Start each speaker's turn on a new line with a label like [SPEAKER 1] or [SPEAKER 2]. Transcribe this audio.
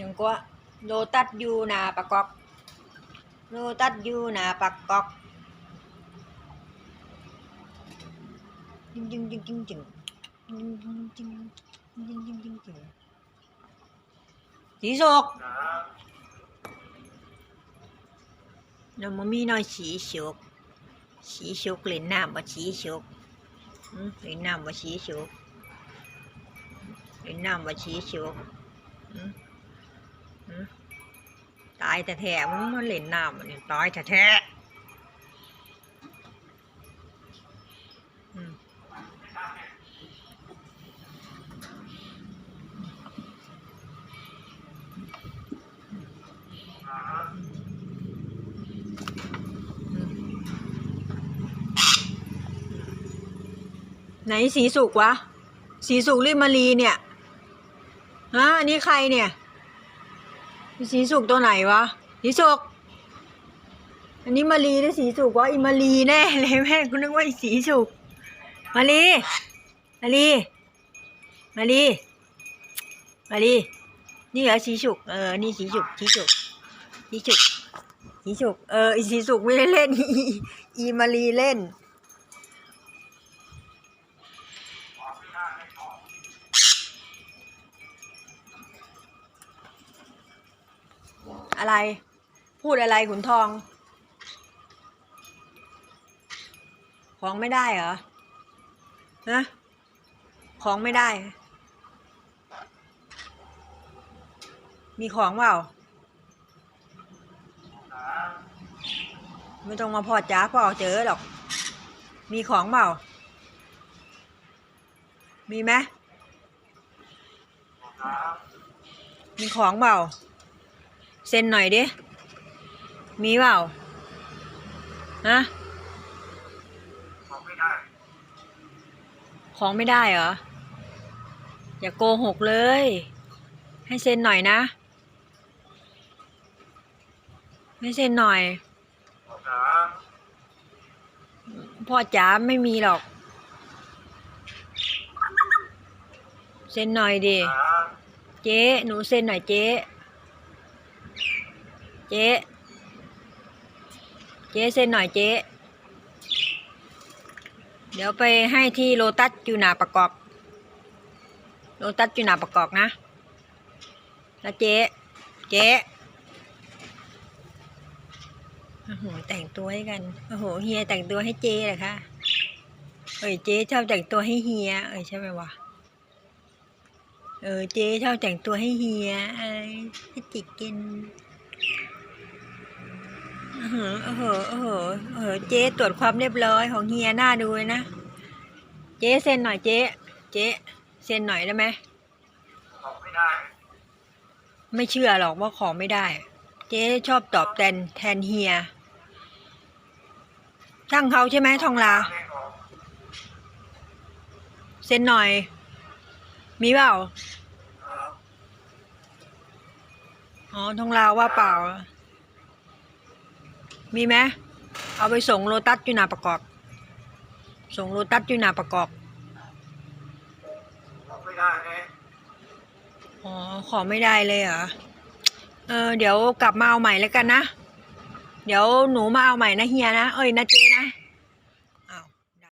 [SPEAKER 1] ยังก็โลตัสยูนาปากกอกโลตัสยูนาปากกอกจึงจึงจึงจึงจึงจึงจึงจึงจึงจึงจึงจึงสีสุกน้ำมันมีน้อยสีสกสีสกเล่นน้ำบ่สีสกเล่นน้ำบ่สีสกเล่นน้ำบ่สีสกอื ตายแต่แท้มึงมาเล่นน้ำอันตายแต่แท้ไหนสีสุกวะ สีสุกริมารีเนี่ยฮะอันนี้ใครเนี่ย สีสุกตัวไหนวะ สีสุก อันนี้มารีหรือสีสุกวะอีมารีแน่เลยแม่กูนึกว่าอีสีสุก มารีมารีมารีมารีนี่เหรอสีสุก เออ นี่สีสุก สีสุก สีสุก สีสุก เออ อีสีสุกไม่ได้เล่น อีอีมารีเล่น อะไร พูดอะไรขุนทอง ของไม่ได้เหรอฮะของไม่ได้ มีของเปล่าไม่ต้องมาพอดจ้าพอเจอหรอก มีของเปล่า มีไหมมีของเปล่า เซ็นหน่อยดิ มีเปล่าฮะ
[SPEAKER 2] บอกไม่ได้
[SPEAKER 1] ของไม่ได้เหรอ อย่าโกหกเลย ให้เซ็นหน่อยนะ ให้เซ็นหน่อย
[SPEAKER 2] บอกนะ
[SPEAKER 1] พ่อจ๋าไม่มีหรอก เซ็นหน่อยดิ
[SPEAKER 2] นะ
[SPEAKER 1] เจ๊ หนูเซ็นหน่อยเจ๊ เจ๊เจ๊เซ็นหน่อยเจ๊ เดี๋ยวไปให้ที่โลตัสอยู่หนาประกอบ โลตัสอยู่หนาประกอบนะแล้วเจ๊ เจ๊โอ้โหแต่งตัวให้กันโอ้โหเฮียแต่งตัวให้เจ๊เหรอคะเอ้ยเจ๊ชอบแต่งตัวให้เฮียเอ้ยใช่ไหมวะ เออเจ๊ชอบแต่งตัวให้เฮียไอ้ให้จิกกินเออเออเออเออเจ๊ตรวจความเรียบร้อยของเฮียหน้าดูเลยนะ เจ๊เซ็นหน่อยเจ๊ เจ๊เซ็นหน่อยได้ไหม
[SPEAKER 2] บอกไม่ได้
[SPEAKER 1] ไม่เชื่อหรอกว่าของไม่ได้ เจ๊ชอบตอบแทนแทนเฮีย ช่างเขาใช่ไหมทองลา เซ็นหน่อย มีเปล่า อ๋อทองลาวว่าเปล่า มีไหมเอาไปส่งโลตัสอยู่หนาประกอบ ส่งโลตัสอยู่หนาประกอบ
[SPEAKER 2] บอกไม่ได้ไง
[SPEAKER 1] อ๋อ ขอไม่ได้เลยเหรอ เออ เดี๋ยวกลับมาเอาใหม่แล้วกันนะ เดี๋ยวหนูมาเอาใหม่นะเฮียนะ เอ้ยนะเจ๊นะ